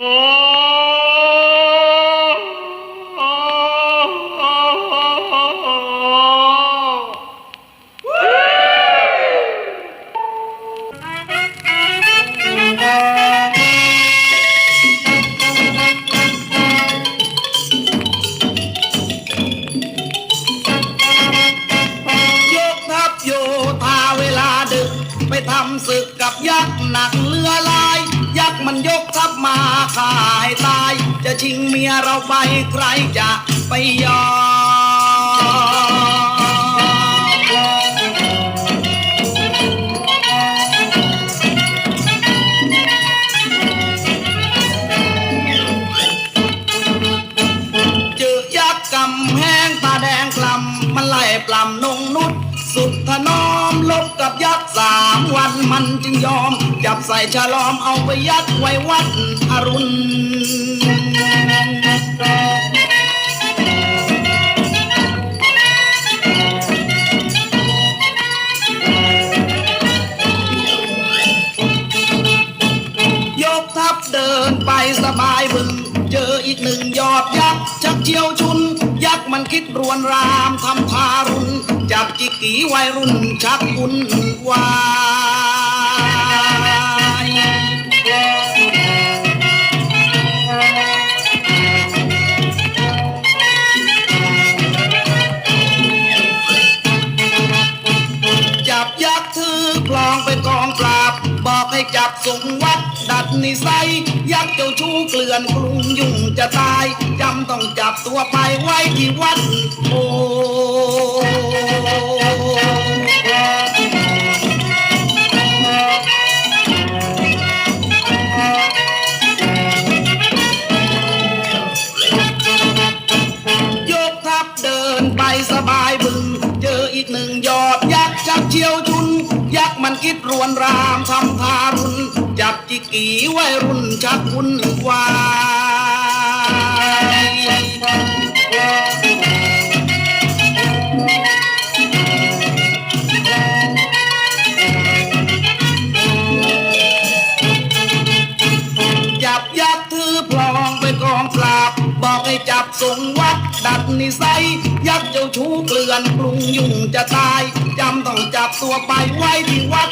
ยกทัพโยธาเวลาดึก ไปทำศึกกับยักษ์หนัก มันยกทัพมาขาให้ตาย จะชิงเมียเราไปใครจะไปยอมเจอยักษ์กำแหงตาแดงกลำมันไล่ปล้ำนงนุษสุดถนอมลบกับยักษ์สา มันจึงยอม จับใส่ฉลอมเอาไปยัดไว้วัดอรุณยกทัพเดินไปสบายบึง เจออีกหนึ่งยอดยักษ์ชักเชียวชุน ยักษ์มันคิดรวนรามทำทารุณจับจิกกีวัยรุ่นชักอุ่นวาย คลองไปกองปราบ บอกให้จับส่งวัด ดัดนิสัย ยักษ์เจ้าชู้เกลื่อนกรุงยุ่งจะตาย จำต้องจับตัวไปไว้ที่วัดโอ้ยกทัพเดินไปสบายบึง เจออีกหนึ่งยอดยักษ์ชักเชียวชุนยักษ์มัน คิดรวนรามทำทารุณจับจิกีไว้รุ่นชักวุ่นวาย ให้จับส่งวัดดัดนิสัย ยักษ์เจ้าชู้เกลื่อนกรุงยุ่งจะตาย จำต้องจับตัวไปไว้ที่วัด